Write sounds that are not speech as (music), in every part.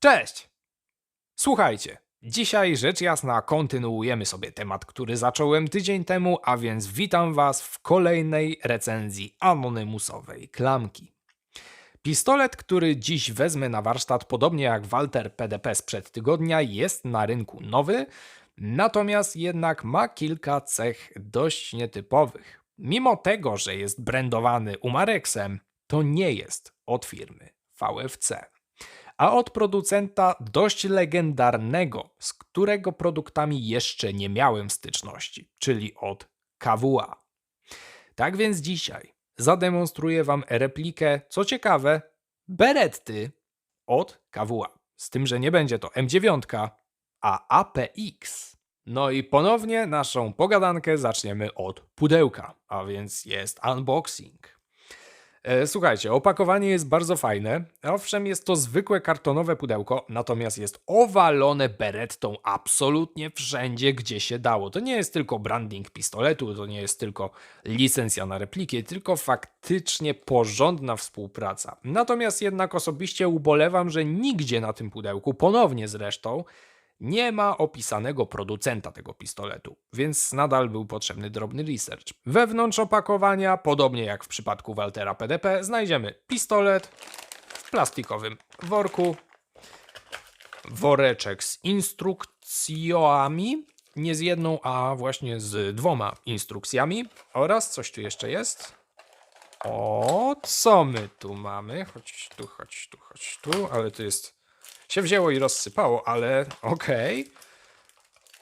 Cześć! Słuchajcie, dzisiaj rzecz jasna kontynuujemy sobie temat, który zacząłem tydzień temu, a więc witam Was w kolejnej recenzji anonymusowej klamki. Pistolet, który dziś wezmę na warsztat, podobnie jak Walter PDP sprzed tygodnia, jest na rynku nowy, natomiast jednak ma kilka cech dość nietypowych. Mimo tego, że jest brandowany Umarexem, to nie jest od firmy VFC a od producenta dość legendarnego, z którego produktami jeszcze nie miałem styczności, czyli od KWA. Tak więc dzisiaj zademonstruję Wam replikę, co ciekawe, Beretty od KWA. Z tym, że nie będzie to M9, a APX. No i ponownie naszą pogadankę zaczniemy od pudełka, a więc jest unboxing. E, Słuchajcie, opakowanie jest bardzo fajne. Owszem, jest to zwykłe kartonowe pudełko, natomiast jest owalone berettą absolutnie wszędzie, gdzie się dało. To nie jest tylko branding pistoletu, to nie jest tylko licencja na replikę, tylko faktycznie porządna współpraca. Natomiast jednak osobiście ubolewam, że nigdzie na tym pudełku, ponownie zresztą, nie ma opisanego producenta tego pistoletu, więc nadal był potrzebny drobny research. Wewnątrz opakowania, podobnie jak w przypadku Waltera PDP, znajdziemy pistolet w plastikowym worku, woreczek z instrukcjami, nie z jedną, a właśnie z dwoma instrukcjami oraz coś tu jeszcze jest. O, co my tu mamy? Chodź tu, chodź tu, chodź tu, ale tu jest się wzięło i rozsypało, ale okej.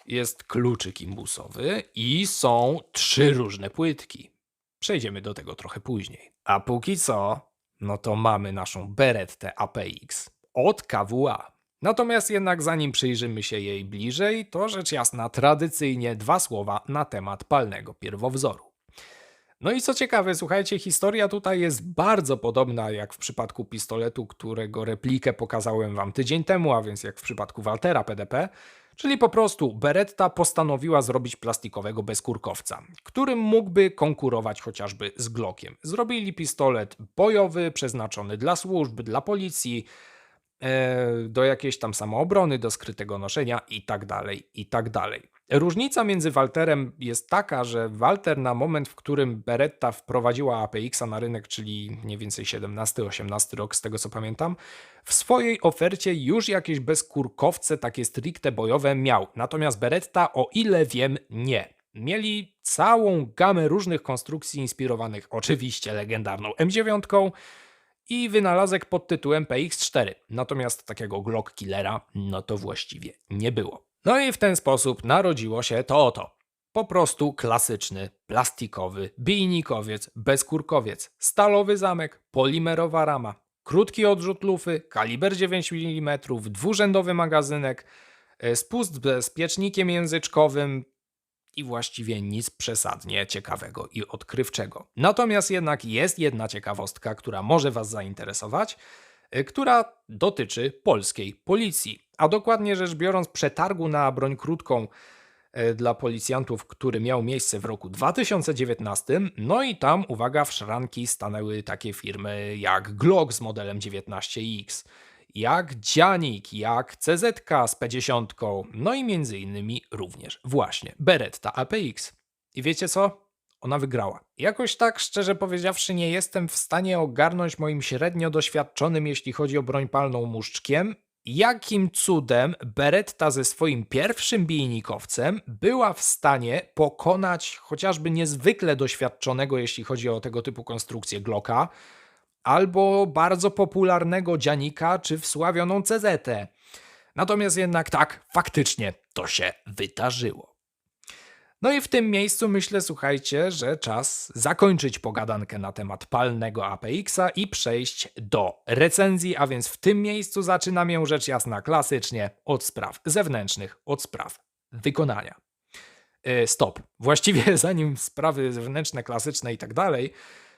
Jest kluczyk imbusowy i są trzy różne płytki. Przejdziemy do tego trochę później. A póki co, no to mamy naszą Berettę APX od KWA. Natomiast jednak zanim przyjrzymy się jej bliżej, to rzecz jasna tradycyjnie dwa słowa na temat palnego pierwowzoru. No i co ciekawe, słuchajcie, historia tutaj jest bardzo podobna jak w przypadku pistoletu, którego replikę pokazałem wam tydzień temu, a więc jak w przypadku Waltera PDP, czyli po prostu Beretta postanowiła zrobić plastikowego bezkurkowca, którym mógłby konkurować chociażby z Glockiem. Zrobili pistolet bojowy, przeznaczony dla służb, dla policji, e, do jakiejś tam samoobrony, do skrytego noszenia i tak dalej, i tak dalej. Różnica między Walterem jest taka, że Walter na moment, w którym Beretta wprowadziła APX-a na rynek, czyli mniej więcej 17-18 rok z tego co pamiętam, w swojej ofercie już jakieś bezkurkowce takie stricte bojowe miał. Natomiast Beretta, o ile wiem, nie. Mieli całą gamę różnych konstrukcji inspirowanych oczywiście legendarną M9 i wynalazek pod tytułem PX4. Natomiast takiego Glock Killera no to właściwie nie było. No i w ten sposób narodziło się to oto. Po prostu klasyczny, plastikowy, bijnikowiec, bezkurkowiec, stalowy zamek, polimerowa rama, krótki odrzut lufy, kaliber 9 mm, dwurzędowy magazynek, e, spust bezpiecznikiem języczkowym i właściwie nic przesadnie ciekawego i odkrywczego. Natomiast jednak jest jedna ciekawostka, która może Was zainteresować, y, która dotyczy polskiej policji. A dokładnie rzecz biorąc, przetargu na broń krótką y, dla policjantów, który miał miejsce w roku 2019. No i tam, uwaga, w szranki stanęły takie firmy jak Glock z modelem 19X, jak Dzianik, jak CZK z P10, no i między innymi również właśnie Beretta APX. I wiecie co? Ona wygrała. Jakoś tak, szczerze powiedziawszy, nie jestem w stanie ogarnąć moim średnio doświadczonym, jeśli chodzi o broń palną muszczkiem, jakim cudem Beretta ze swoim pierwszym bijnikowcem była w stanie pokonać chociażby niezwykle doświadczonego, jeśli chodzi o tego typu konstrukcję Glocka, albo bardzo popularnego Dzianika czy wsławioną CZ. Natomiast jednak tak, faktycznie to się wydarzyło. No i w tym miejscu myślę, słuchajcie, że czas zakończyć pogadankę na temat palnego APX-a i przejść do recenzji, a więc w tym miejscu zaczynam ją rzecz jasna klasycznie od spraw zewnętrznych, od spraw wykonania. Yy, Stop. Właściwie (laughs) zanim sprawy zewnętrzne, klasyczne i tak dalej,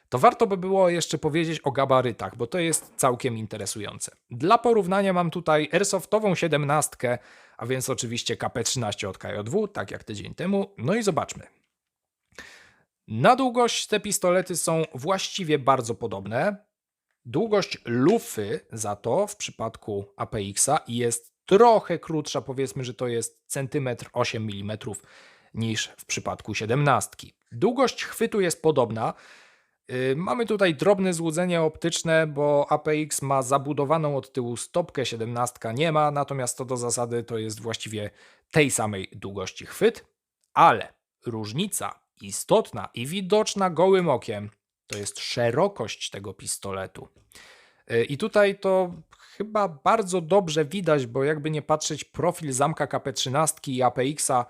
to warto by było jeszcze powiedzieć o gabarytach, bo to jest całkiem interesujące. Dla porównania mam tutaj airsoftową 17, a więc oczywiście KP13 od KJ2, tak jak tydzień temu. No i zobaczmy. Na długość te pistolety są właściwie bardzo podobne. Długość lufy za to w przypadku APX-a jest trochę krótsza, powiedzmy, że to jest centymetr 8 mm niż w przypadku 17. Długość chwytu jest podobna. Yy, Mamy tutaj drobne złudzenie optyczne, bo APX ma zabudowaną od tyłu stopkę, 17 nie ma, natomiast to do zasady to jest właściwie tej samej długości chwyt, ale różnica istotna i widoczna gołym okiem to jest szerokość tego pistoletu. Yy, I tutaj to chyba bardzo dobrze widać, bo jakby nie patrzeć, profil zamka KP13 i APX-a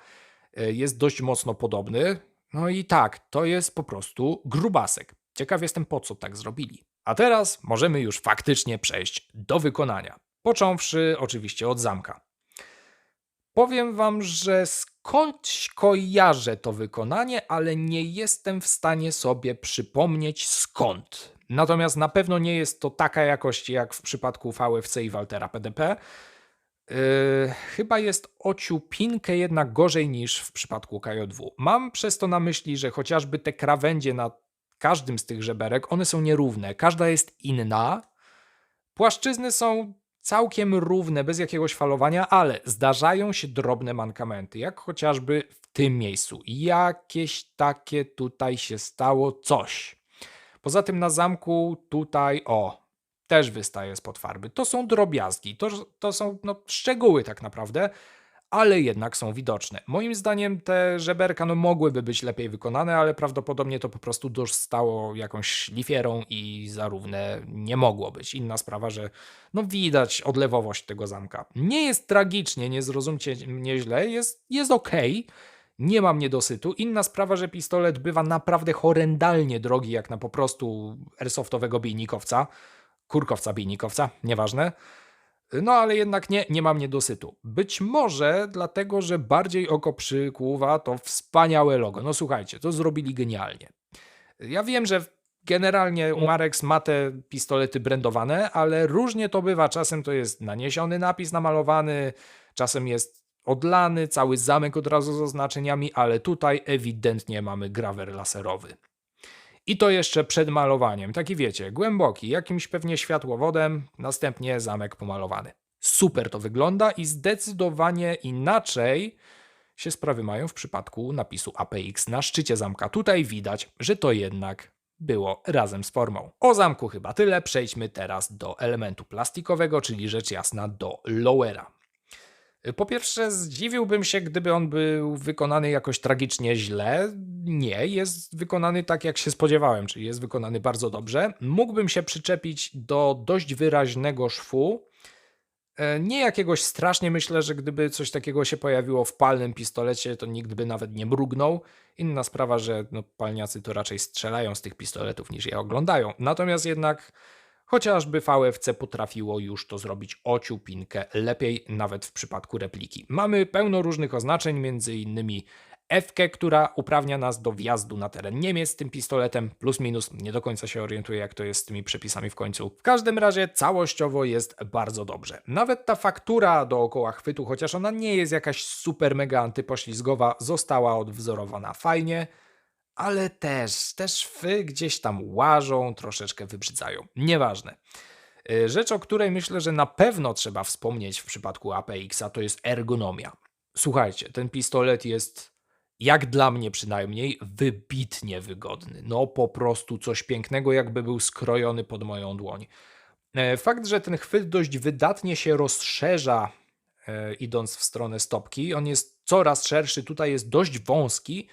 y, jest dość mocno podobny. No i tak, to jest po prostu grubasek. Ciekaw jestem, po co tak zrobili. A teraz możemy już faktycznie przejść do wykonania. Począwszy oczywiście od zamka. Powiem wam, że skądś kojarzę to wykonanie, ale nie jestem w stanie sobie przypomnieć skąd. Natomiast na pewno nie jest to taka jakość jak w przypadku VFC i Waltera PDP. Yy, chyba jest o ciupinkę jednak gorzej niż w przypadku KJ2. Mam przez to na myśli, że chociażby te krawędzie na każdym z tych żeberek, one są nierówne. Każda jest inna. Płaszczyzny są całkiem równe, bez jakiegoś falowania, ale zdarzają się drobne mankamenty, jak chociażby w tym miejscu. Jakieś takie tutaj się stało coś. Poza tym na zamku tutaj, o, też wystaje spod farby. To są drobiazgi, to, to są no, szczegóły tak naprawdę, ale jednak są widoczne. Moim zdaniem te żeberka no, mogłyby być lepiej wykonane, ale prawdopodobnie to po prostu dostało jakąś szlifierą i zarówne nie mogło być. Inna sprawa, że no, widać odlewowość tego zamka. Nie jest tragicznie, nie zrozumcie mnie źle, jest, jest okej. Nie mam niedosytu. Inna sprawa, że pistolet bywa naprawdę horrendalnie drogi, jak na po prostu airsoftowego bijnikowca, kurkowca bijnikowca, nieważne. No ale jednak nie, nie mam niedosytu. Być może dlatego, że bardziej oko przykuwa to wspaniałe logo. No słuchajcie, to zrobili genialnie. Ja wiem, że generalnie Umarex ma te pistolety brandowane, ale różnie to bywa. Czasem to jest naniesiony napis namalowany, czasem jest odlany, cały zamek od razu z oznaczeniami, ale tutaj ewidentnie mamy grawer laserowy. I to jeszcze przed malowaniem, taki wiecie, głęboki, jakimś pewnie światłowodem, następnie zamek pomalowany. Super to wygląda i zdecydowanie inaczej się sprawy mają w przypadku napisu APX na szczycie zamka. Tutaj widać, że to jednak było razem z formą. O zamku chyba tyle, przejdźmy teraz do elementu plastikowego, czyli rzecz jasna do lowera. Po pierwsze, zdziwiłbym się, gdyby on był wykonany jakoś tragicznie źle. Nie, jest wykonany tak, jak się spodziewałem, czyli jest wykonany bardzo dobrze. Mógłbym się przyczepić do dość wyraźnego szwu. E, Nie jakiegoś strasznie, myślę, że gdyby coś takiego się pojawiło w palnym pistolecie, to nikt by nawet nie mrugnął. Inna sprawa, że no, palniacy to raczej strzelają z tych pistoletów niż je oglądają. Natomiast jednak Chociażby VFC potrafiło już to zrobić o ciupinkę lepiej, nawet w przypadku repliki. Mamy pełno różnych oznaczeń, między innymi która uprawnia nas do wjazdu na teren Niemiec tym pistoletem, plus minus, nie do końca się orientuję jak to jest z tymi przepisami w końcu. W każdym razie całościowo jest bardzo dobrze. Nawet ta faktura dookoła chwytu, chociaż ona nie jest jakaś super mega antypoślizgowa, została odwzorowana fajnie ale też, też szwy gdzieś tam łażą, troszeczkę wybrzydzają. Nieważne. Y, Rzecz, o której myślę, że na pewno trzeba wspomnieć w przypadku APX-a, to jest ergonomia. Słuchajcie, ten pistolet jest, jak dla mnie przynajmniej, wybitnie wygodny. No po prostu coś pięknego, jakby był skrojony pod moją dłoń. E, Fakt, że ten chwyt dość wydatnie się rozszerza, e, idąc w stronę stopki, on jest coraz szerszy, tutaj jest dość wąski,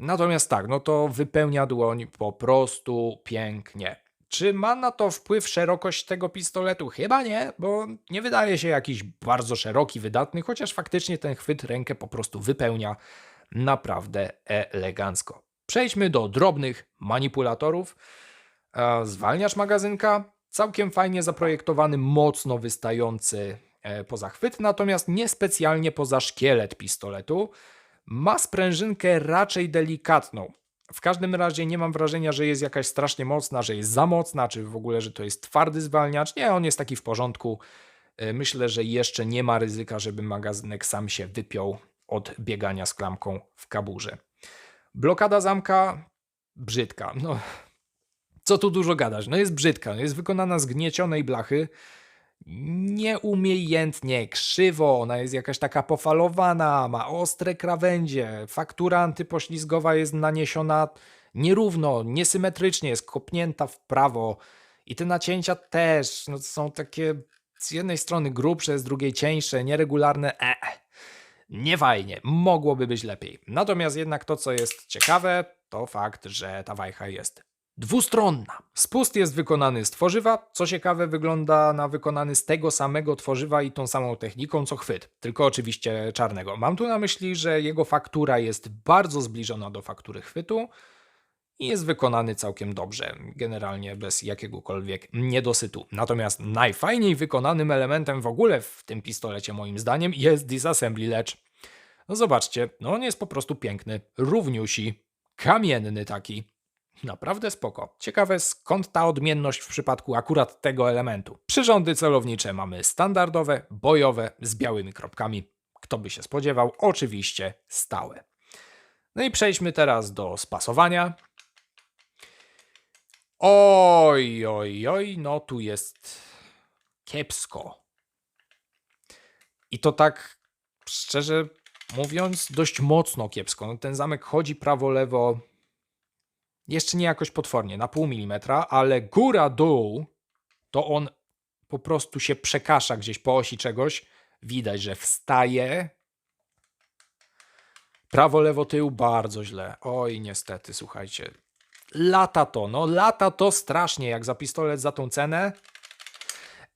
Natomiast tak, no to wypełnia dłoń po prostu pięknie. Czy ma na to wpływ szerokość tego pistoletu? Chyba nie, bo nie wydaje się jakiś bardzo szeroki, wydatny, chociaż faktycznie ten chwyt rękę po prostu wypełnia naprawdę elegancko. Przejdźmy do drobnych manipulatorów. E, Zwalniacz magazynka, całkiem fajnie zaprojektowany, mocno wystający e, poza chwyt, natomiast niespecjalnie poza szkielet pistoletu. Ma sprężynkę raczej delikatną. W każdym razie nie mam wrażenia, że jest jakaś strasznie mocna, że jest za mocna, czy w ogóle, że to jest twardy zwalniacz. Nie, on jest taki w porządku. E, Myślę, że jeszcze nie ma ryzyka, żeby magazynek sam się wypiął od biegania z klamką w kaburze. Blokada zamka brzydka. No, Co tu dużo gadać? No jest brzydka, jest wykonana z gniecionej blachy. Nieumiejętnie, krzywo, ona jest jakaś taka pofalowana, ma ostre krawędzie, faktura antypoślizgowa jest naniesiona nierówno, niesymetrycznie, jest kopnięta w prawo i te nacięcia też no, są takie z jednej strony grubsze, z drugiej cieńsze, nieregularne. E, nie fajnie, mogłoby być lepiej. Natomiast jednak to, co jest ciekawe, to fakt, że ta wajcha jest dwustronna. Spust jest wykonany z tworzywa, co ciekawe wygląda na wykonany z tego samego tworzywa i tą samą techniką co chwyt, tylko oczywiście czarnego. Mam tu na myśli, że jego faktura jest bardzo zbliżona do faktury chwytu i jest wykonany całkiem dobrze, generalnie bez jakiegokolwiek niedosytu. Natomiast najfajniej wykonanym elementem w ogóle w tym pistolecie moim zdaniem jest disassembly ledge. No zobaczcie, no on jest po prostu piękny, równiusi, kamienny taki. Naprawdę spoko. Ciekawe skąd ta odmienność w przypadku akurat tego elementu. Przyrządy celownicze mamy standardowe, bojowe, z białymi kropkami. Kto by się spodziewał? Oczywiście stałe. No i przejdźmy teraz do spasowania. Oj, oj, oj, no tu jest kiepsko. I to tak szczerze mówiąc, dość mocno kiepsko. No, ten zamek chodzi prawo-lewo jeszcze nie jakoś potwornie, na pół milimetra, ale góra-dół to on po prostu się przekasza gdzieś po osi czegoś. Widać, że wstaje. Prawo, lewo, tył bardzo źle. Oj, niestety, słuchajcie. Lata to, no lata to strasznie, jak za pistolet za tą cenę.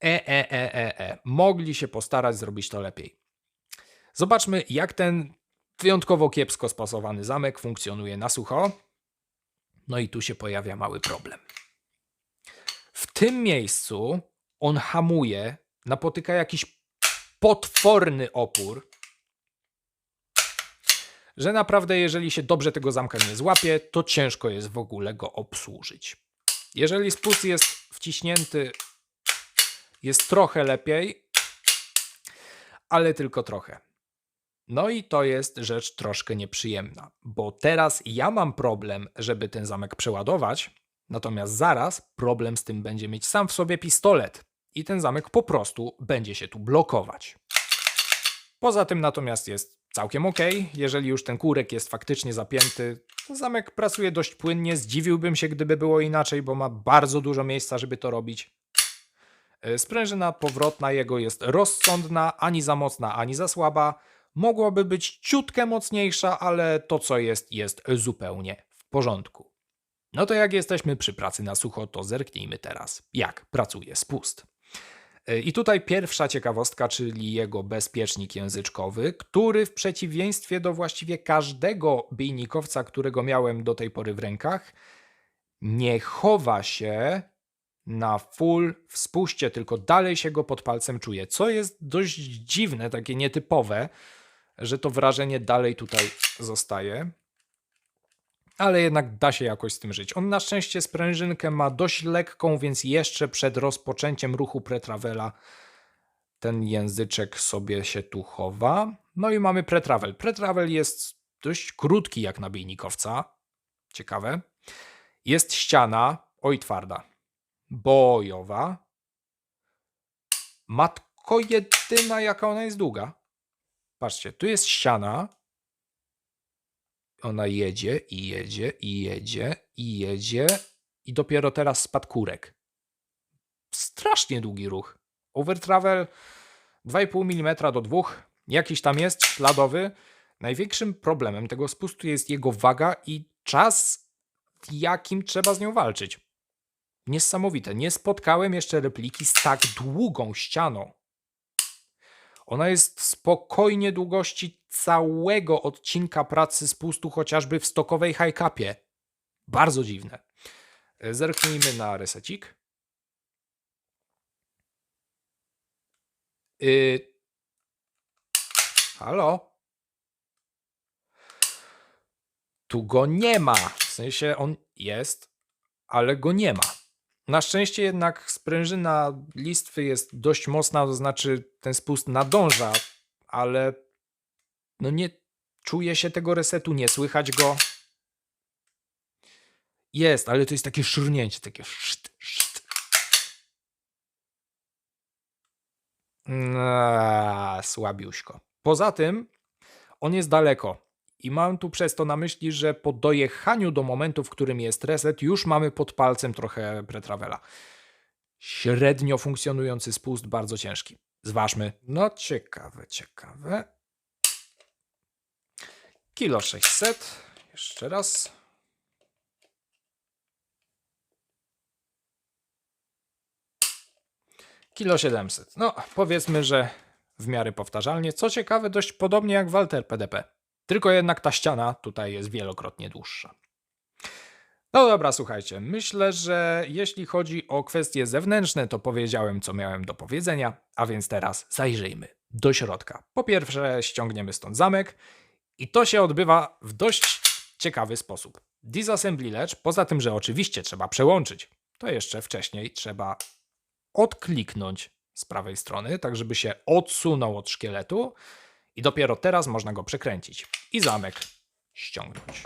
E, e, e, e, e. Mogli się postarać zrobić to lepiej. Zobaczmy, jak ten wyjątkowo kiepsko spasowany zamek funkcjonuje na sucho. No i tu się pojawia mały problem. W tym miejscu on hamuje, napotyka jakiś potworny opór, że naprawdę, jeżeli się dobrze tego zamka nie złapie, to ciężko jest w ogóle go obsłużyć. Jeżeli spust jest wciśnięty, jest trochę lepiej, ale tylko trochę. No i to jest rzecz troszkę nieprzyjemna, bo teraz ja mam problem, żeby ten zamek przeładować, natomiast zaraz problem z tym będzie mieć sam w sobie pistolet i ten zamek po prostu będzie się tu blokować. Poza tym natomiast jest całkiem ok, jeżeli już ten kurek jest faktycznie zapięty, zamek pracuje dość płynnie, zdziwiłbym się gdyby było inaczej, bo ma bardzo dużo miejsca, żeby to robić. E, Sprężyna powrotna jego jest rozsądna, ani za mocna, ani za słaba. Mogłaby być ciutkę mocniejsza, ale to co jest, jest zupełnie w porządku. No to jak jesteśmy przy pracy na sucho, to zerknijmy teraz, jak pracuje spust. E, I tutaj pierwsza ciekawostka, czyli jego bezpiecznik języczkowy, który w przeciwieństwie do właściwie każdego bijnikowca, którego miałem do tej pory w rękach, nie chowa się na full w spuście, tylko dalej się go pod palcem czuje, co jest dość dziwne, takie nietypowe, że to wrażenie dalej tutaj zostaje. Ale jednak da się jakoś z tym żyć. On na szczęście sprężynkę ma dość lekką, więc jeszcze przed rozpoczęciem ruchu pretravela ten języczek sobie się tu chowa. No i mamy pretravel. Pretravel jest dość krótki jak na bijnikowca. Ciekawe. Jest ściana, oj twarda, bojowa. Matko jedyna, jaka ona jest długa. Patrzcie, tu jest ściana. Ona jedzie i jedzie i jedzie i jedzie i dopiero teraz spadł kurek. Strasznie długi ruch. Overtravel 2,5 mm do 2. Jakiś tam jest śladowy. Największym problemem tego spustu jest jego waga i czas, jakim trzeba z nią walczyć. Niesamowite. Nie spotkałem jeszcze repliki z tak długą ścianą. Ona jest spokojnie długości całego odcinka pracy spustu, chociażby w stokowej high capie. Bardzo dziwne. E, Zerknijmy na resecik. Yy... Halo? Tu go nie ma. W sensie on jest, ale go nie ma. Na szczęście jednak sprężyna listwy jest dość mocna, to znaczy ten spust nadąża, ale no nie czuje się tego resetu, nie słychać go. Jest, ale to jest takie szurnięcie, takie szt, szt. Eee, słabiuśko. Poza tym on jest daleko. I mam tu przez to na myśli, że po dojechaniu do momentu, w którym jest reset, już mamy pod palcem trochę pretravela. Średnio funkcjonujący spust, bardzo ciężki. Zważmy. No ciekawe, ciekawe. Kilo 600. Jeszcze raz. Kilo 700. No, powiedzmy, że w miarę powtarzalnie. Co ciekawe, dość podobnie jak Walter PDP. Tylko jednak ta ściana tutaj jest wielokrotnie dłuższa. No dobra, słuchajcie. Myślę, że jeśli chodzi o kwestie zewnętrzne, to powiedziałem, co miałem do powiedzenia, a więc teraz zajrzyjmy do środka. Po pierwsze, ściągniemy stąd zamek i to się odbywa w dość ciekawy sposób. Disassembly lecz, poza tym, że oczywiście trzeba przełączyć, to jeszcze wcześniej trzeba odkliknąć z prawej strony, tak żeby się odsunął od szkieletu i dopiero teraz można go przekręcić i zamek ściągnąć.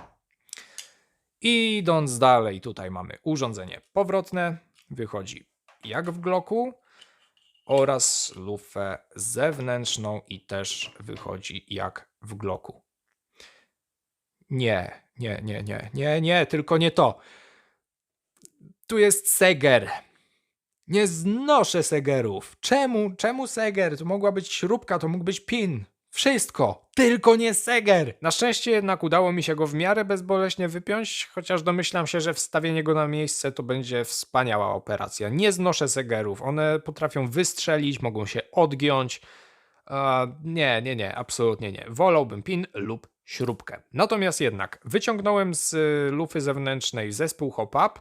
Idąc dalej, tutaj mamy urządzenie powrotne, wychodzi jak w gloku oraz lufę zewnętrzną i też wychodzi jak w gloku. Nie, nie, nie, nie, nie, nie, tylko nie to. Tu jest seger. Nie znoszę segerów. Czemu? Czemu seger? To mogła być śrubka, to mógł być pin. Wszystko, tylko nie seger. Na szczęście jednak udało mi się go w miarę bezboleśnie wypiąć, chociaż domyślam się, że wstawienie go na miejsce to będzie wspaniała operacja. Nie znoszę segerów. One potrafią wystrzelić, mogą się odgiąć. A, nie, nie, nie, absolutnie nie. Wolałbym pin lub śrubkę. Natomiast jednak wyciągnąłem z y, lufy zewnętrznej zespół hop-up,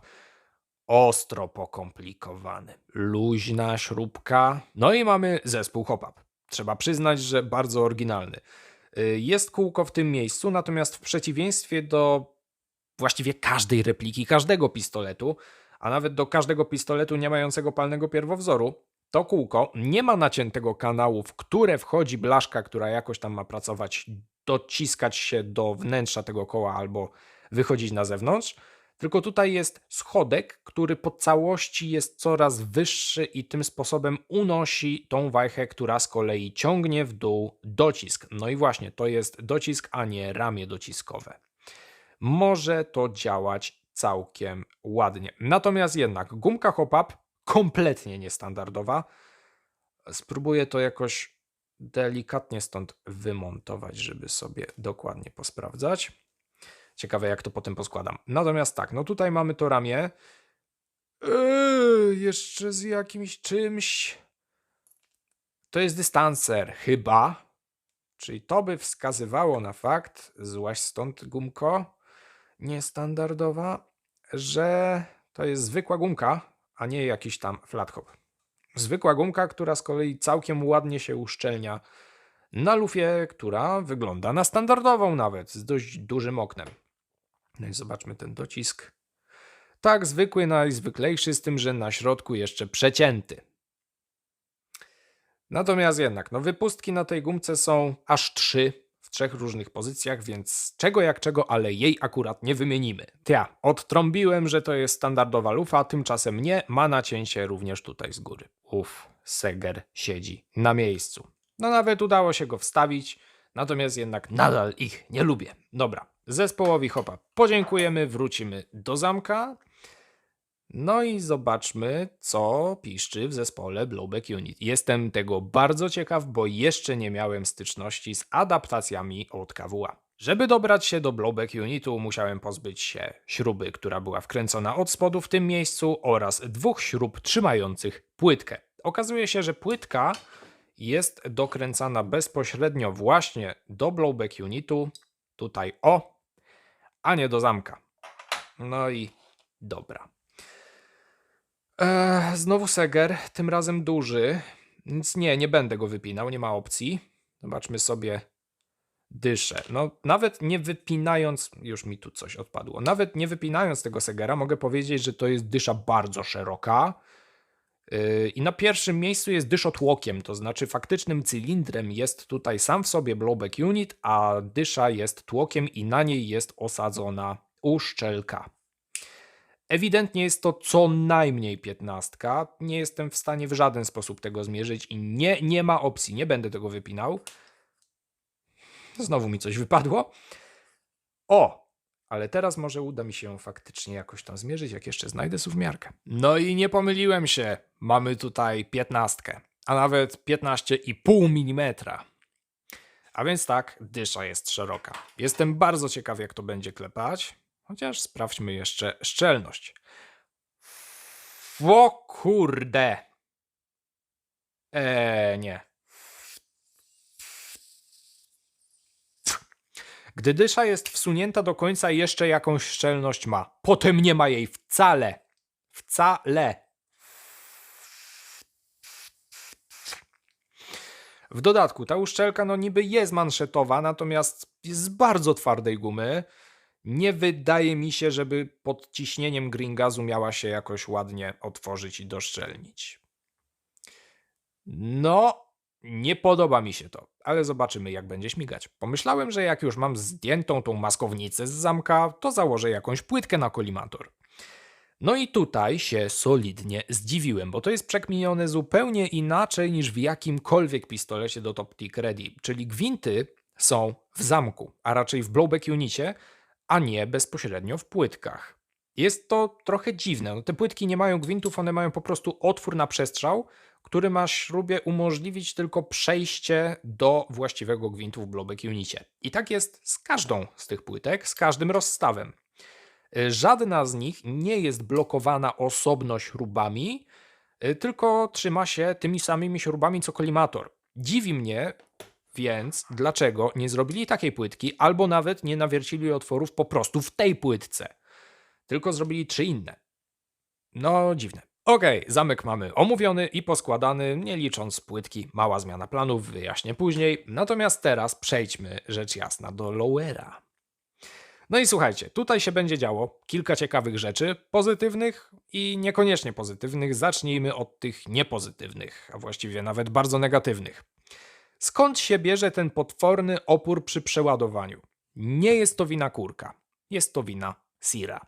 ostro pokomplikowany. Luźna śrubka. No i mamy zespół hop-up. Trzeba przyznać, że bardzo oryginalny. Y, Jest kółko w tym miejscu, natomiast w przeciwieństwie do właściwie każdej repliki, każdego pistoletu, a nawet do każdego pistoletu nie mającego palnego pierwowzoru, to kółko nie ma naciętego kanału, w które wchodzi blaszka, która jakoś tam ma pracować, dociskać się do wnętrza tego koła albo wychodzić na zewnątrz. Tylko tutaj jest schodek, który po całości jest coraz wyższy i tym sposobem unosi tą wajchę, która z kolei ciągnie w dół docisk. No i właśnie, to jest docisk, a nie ramię dociskowe. Może to działać całkiem ładnie. Natomiast jednak gumka hop-up kompletnie niestandardowa. Spróbuję to jakoś delikatnie stąd wymontować, żeby sobie dokładnie posprawdzać. Ciekawe, jak to potem poskładam. Natomiast tak, no tutaj mamy to ramię. Eee, jeszcze z jakimś czymś. To jest dystanser, chyba. Czyli to by wskazywało na fakt, złaś stąd gumko, niestandardowa, że to jest zwykła gumka, a nie jakiś tam flat hop. Zwykła gumka, która z kolei całkiem ładnie się uszczelnia na lufie, która wygląda na standardową nawet, z dość dużym oknem. No i zobaczmy ten docisk. Tak, zwykły, najzwyklejszy, z tym, że na środku jeszcze przecięty. Natomiast jednak, no wypustki na tej gumce są aż trzy w trzech różnych pozycjach, więc czego jak czego, ale jej akurat nie wymienimy. Ja, odtrąbiłem, że to jest standardowa lufa, tymczasem nie, ma nacięcie również tutaj z góry. Uff, Seger siedzi na miejscu. No nawet udało się go wstawić, natomiast jednak nadal ich nie lubię. Dobra, zespołowi hopa podziękujemy, wrócimy do zamka. No i zobaczmy, co piszczy w zespole Blowback Unit. Jestem tego bardzo ciekaw, bo jeszcze nie miałem styczności z adaptacjami od KWA. Żeby dobrać się do Blowback Unitu, musiałem pozbyć się śruby, która była wkręcona od spodu w tym miejscu oraz dwóch śrub trzymających płytkę. Okazuje się, że płytka jest dokręcana bezpośrednio właśnie do Blowback Unitu, tutaj o, a nie do zamka. No i dobra. Eee, znowu Seger, tym razem duży, więc nie, nie będę go wypinał, nie ma opcji. Zobaczmy sobie dyszę. No, nawet nie wypinając, już mi tu coś odpadło, nawet nie wypinając tego Segera, mogę powiedzieć, że to jest dysza bardzo szeroka. Yy, I na pierwszym miejscu jest dyszotłokiem, to znaczy faktycznym cylindrem jest tutaj sam w sobie blowback unit, a dysza jest tłokiem i na niej jest osadzona uszczelka. Ewidentnie jest to co najmniej piętnastka. Nie jestem w stanie w żaden sposób tego zmierzyć i nie, nie ma opcji. Nie będę tego wypinał. Znowu mi coś wypadło. O! Ale teraz może uda mi się faktycznie jakoś tam zmierzyć, jak jeszcze znajdę suwmiarkę. No i nie pomyliłem się. Mamy tutaj piętnastkę, a nawet 15,5 mm. A więc tak, dysza jest szeroka. Jestem bardzo ciekaw, jak to będzie klepać. Chociaż sprawdźmy jeszcze szczelność. O kurde! Eee, nie. Gdy dysza jest wsunięta do końca, jeszcze jakąś szczelność ma. Potem nie ma jej wcale. Wcale. W dodatku, ta uszczelka no niby jest manszetowa, natomiast jest z bardzo twardej gumy. Nie wydaje mi się, żeby pod ciśnieniem green gazu miała się jakoś ładnie otworzyć i doszczelnić. No, nie podoba mi się to, ale zobaczymy jak będzie śmigać. Pomyślałem, że jak już mam zdjętą tą maskownicę z zamka, to założę jakąś płytkę na kolimator. No i tutaj się solidnie zdziwiłem, bo to jest przekminione zupełnie inaczej niż w jakimkolwiek pistolecie do Top Tick Ready, czyli gwinty są w zamku, a raczej w blowback unicie, a nie bezpośrednio w płytkach. Jest to trochę dziwne. No, te płytki nie mają gwintów, one mają po prostu otwór na przestrzał, który ma śrubie umożliwić tylko przejście do właściwego gwintu w blowback unicie. I tak jest z każdą z tych płytek, z każdym rozstawem. Y, Żadna z nich nie jest blokowana osobno śrubami, y, tylko trzyma się tymi samymi śrubami co kolimator. Dziwi mnie więc, dlaczego nie zrobili takiej płytki, albo nawet nie nawiercili otworów po prostu w tej płytce, tylko zrobili trzy inne. No, dziwne. Okej, zamek mamy omówiony i poskładany, nie licząc płytki, mała zmiana planów, wyjaśnię później. Natomiast teraz przejdźmy, rzecz jasna, do lowera. No i słuchajcie, tutaj się będzie działo kilka ciekawych rzeczy, pozytywnych i niekoniecznie pozytywnych. Zacznijmy od tych niepozytywnych, a właściwie nawet bardzo negatywnych. Skąd się bierze ten potworny opór przy przeładowaniu? Nie jest to wina kurka, jest to wina Sira,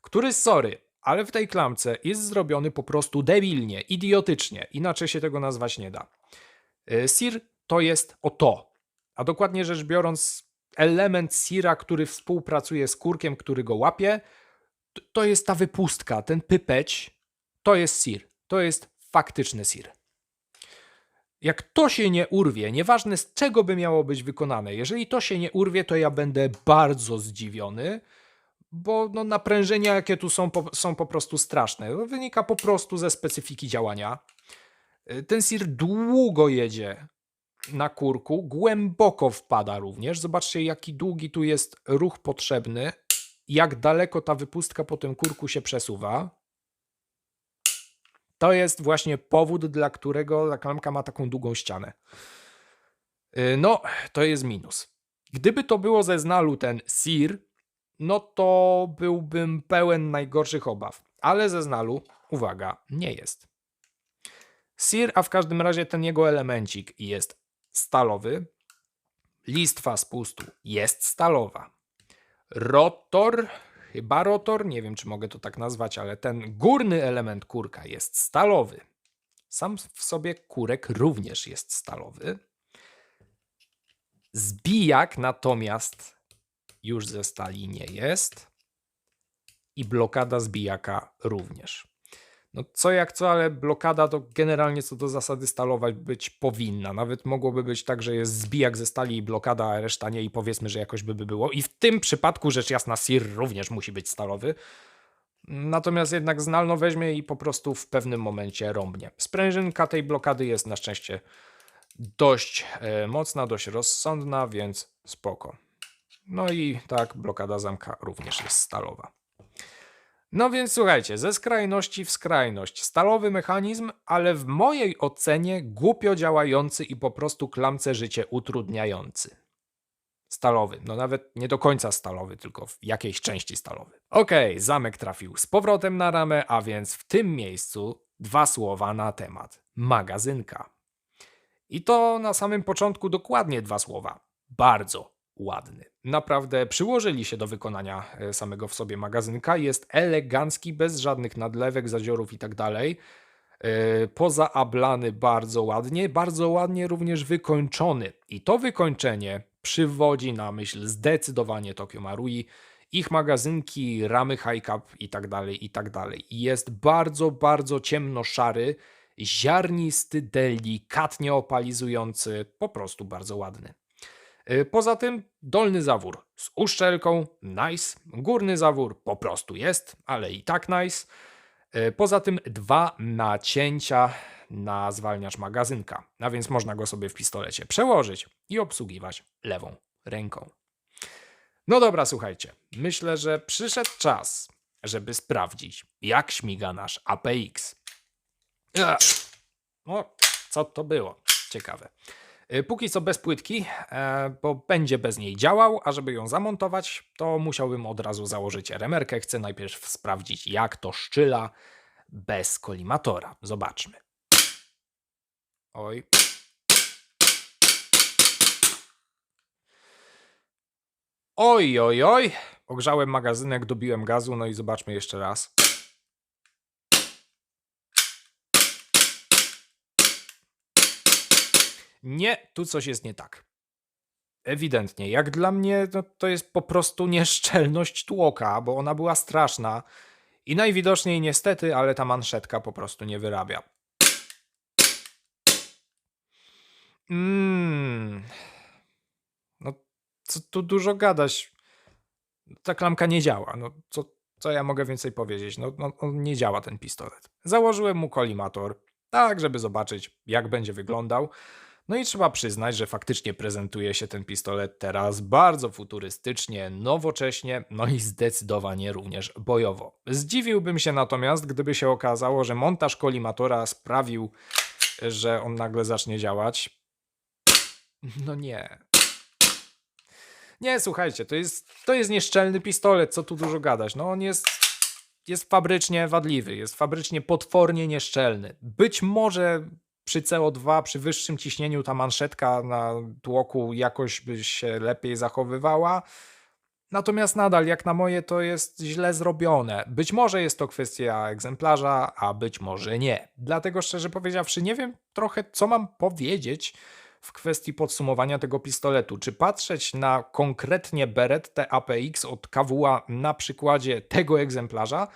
który, sorry, ale w tej klamce jest zrobiony po prostu debilnie, idiotycznie, inaczej się tego nazwać nie da. Y, Sir to jest o to, a dokładnie rzecz biorąc, element Sira, który współpracuje z kurkiem, który go łapie, to jest ta wypustka, ten pypeć, to jest Sir, to jest faktyczny Sir. Jak to się nie urwie, nieważne z czego by miało być wykonane, jeżeli to się nie urwie, to ja będę bardzo zdziwiony, bo no, naprężenia, jakie tu są, po, są po prostu straszne. To wynika po prostu ze specyfiki działania. Y, Ten sir długo jedzie na kurku, głęboko wpada również. Zobaczcie, jaki długi tu jest ruch potrzebny, jak daleko ta wypustka po tym kurku się przesuwa. To jest właśnie powód, dla którego ta klamka ma taką długą ścianę. Y, No, to jest minus. Gdyby to było ze znalu ten Sir, no to byłbym pełen najgorszych obaw. Ale ze znalu, uwaga, nie jest. Sir, a w każdym razie ten jego elemencik jest stalowy. Listwa spustu jest stalowa. Rotor, chyba rotor, nie wiem czy mogę to tak nazwać, ale ten górny element kurka jest stalowy. Sam w sobie kurek również jest stalowy. Zbijak natomiast już ze stali nie jest. I blokada zbijaka również. No co jak co, ale blokada to generalnie co do zasady stalowa być powinna. Nawet mogłoby być tak, że jest zbijak ze stali i blokada, a reszta nie i powiedzmy, że jakoś by było. I w tym przypadku rzecz jasna Sir również musi być stalowy. Natomiast jednak znalno weźmie i po prostu w pewnym momencie rąbnie. Sprężynka tej blokady jest na szczęście dość e, mocna, dość rozsądna, więc spoko. No i tak, blokada zamka również jest stalowa. No więc słuchajcie, ze skrajności w skrajność. Stalowy mechanizm, ale w mojej ocenie głupio działający i po prostu klamce życie utrudniający. Stalowy, no nawet nie do końca stalowy, tylko w jakiejś części stalowy. Okej, zamek trafił z powrotem na ramę, a więc w tym miejscu dwa słowa na temat magazynka. I to na samym początku dokładnie dwa słowa. Bardzo ładny. Naprawdę przyłożyli się do wykonania e, samego w sobie magazynka. Jest elegancki, bez żadnych nadlewek, zadziorów i tak. E, Pozaablany bardzo ładnie, bardzo ładnie również wykończony. I to wykończenie przywodzi na myśl zdecydowanie Tokio Marui, ich magazynki, ramy high cap i tak dalej, i tak dalej. I Jest bardzo, bardzo ciemno-szary, ziarnisty, delikatnie opalizujący, po prostu bardzo ładny. Y, Poza tym dolny zawór z uszczelką, nice. Górny zawór po prostu jest, ale i tak nice. Y, Poza tym dwa nacięcia na zwalniacz magazynka, a więc można go sobie w pistolecie przełożyć i obsługiwać lewą ręką. No dobra, słuchajcie. Myślę, że przyszedł czas, żeby sprawdzić, jak śmiga nasz APX. Ech. No, co to było? Ciekawe. Y, Póki co bez płytki, e, bo będzie bez niej działał, a żeby ją zamontować, to musiałbym od razu założyć remerkę. Chcę najpierw sprawdzić, jak to szczyla bez kolimatora. Zobaczmy. Oj. Oj, oj, oj. Ogrzałem magazynek, dobiłem gazu, no i zobaczmy jeszcze raz. Nie, tu coś jest nie tak. Ewidentnie, jak dla mnie no, to jest po prostu nieszczelność tłoka, bo ona była straszna i najwidoczniej niestety, ale ta manszetka po prostu nie wyrabia. Mmm. No, co tu dużo gadać. Ta klamka nie działa. No, co, co ja mogę więcej powiedzieć? No, no, no, nie działa ten pistolet. Założyłem mu kolimator, tak, żeby zobaczyć, jak będzie wyglądał. No i trzeba przyznać, że faktycznie prezentuje się ten pistolet teraz bardzo futurystycznie, nowocześnie, no i zdecydowanie również bojowo. Zdziwiłbym się natomiast, gdyby się okazało, że montaż kolimatora sprawił, że on nagle zacznie działać. No nie. Nie, słuchajcie, to jest, to jest nieszczelny pistolet, co tu dużo gadać. No on jest, jest fabrycznie wadliwy, jest fabrycznie potwornie nieszczelny. Być może przy CO2, przy wyższym ciśnieniu ta manszetka na tłoku jakoś by się lepiej zachowywała. Natomiast nadal, jak na moje, to jest źle zrobione. Być może jest to kwestia egzemplarza, a być może nie. Dlatego szczerze powiedziawszy, nie wiem trochę, co mam powiedzieć w kwestii podsumowania tego pistoletu. Czy patrzeć na konkretnie Beretta APX od KWA na przykładzie tego egzemplarza,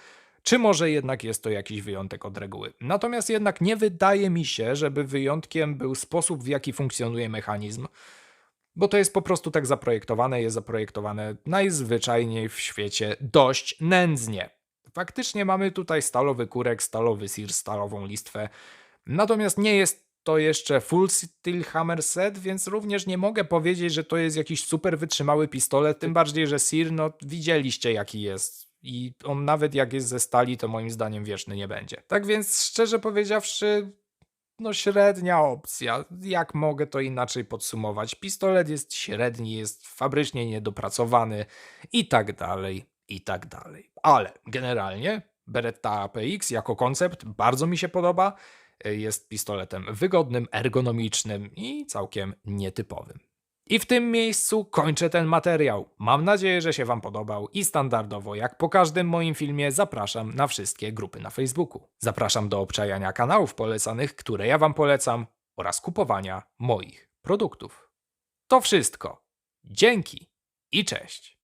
czy może jednak jest to jakiś wyjątek od reguły. Natomiast jednak nie wydaje mi się, żeby wyjątkiem był sposób, w jaki funkcjonuje mechanizm, bo to jest po prostu tak zaprojektowane, jest zaprojektowane najzwyczajniej w świecie dość nędznie. Faktycznie mamy tutaj stalowy kurek, stalowy sir, stalową listwę, natomiast nie jest to jeszcze full steel hammer set, więc również nie mogę powiedzieć, że to jest jakiś super wytrzymały pistolet, tym bardziej, że sir, no widzieliście jaki jest. I on nawet jak jest ze stali, to moim zdaniem wieczny nie będzie. Tak więc szczerze powiedziawszy, no średnia opcja. Jak mogę to inaczej podsumować? Pistolet jest średni, jest fabrycznie niedopracowany i tak dalej, i tak dalej. Ale generalnie Beretta APX jako koncept bardzo mi się podoba. Jest pistoletem wygodnym, ergonomicznym i całkiem nietypowym. I w tym miejscu kończę ten materiał. Mam nadzieję, że się Wam podobał i standardowo, jak po każdym moim filmie, zapraszam na wszystkie grupy na Facebooku. Zapraszam do obczajania kanałów polecanych, które ja Wam polecam oraz kupowania moich produktów. To wszystko. Dzięki i cześć.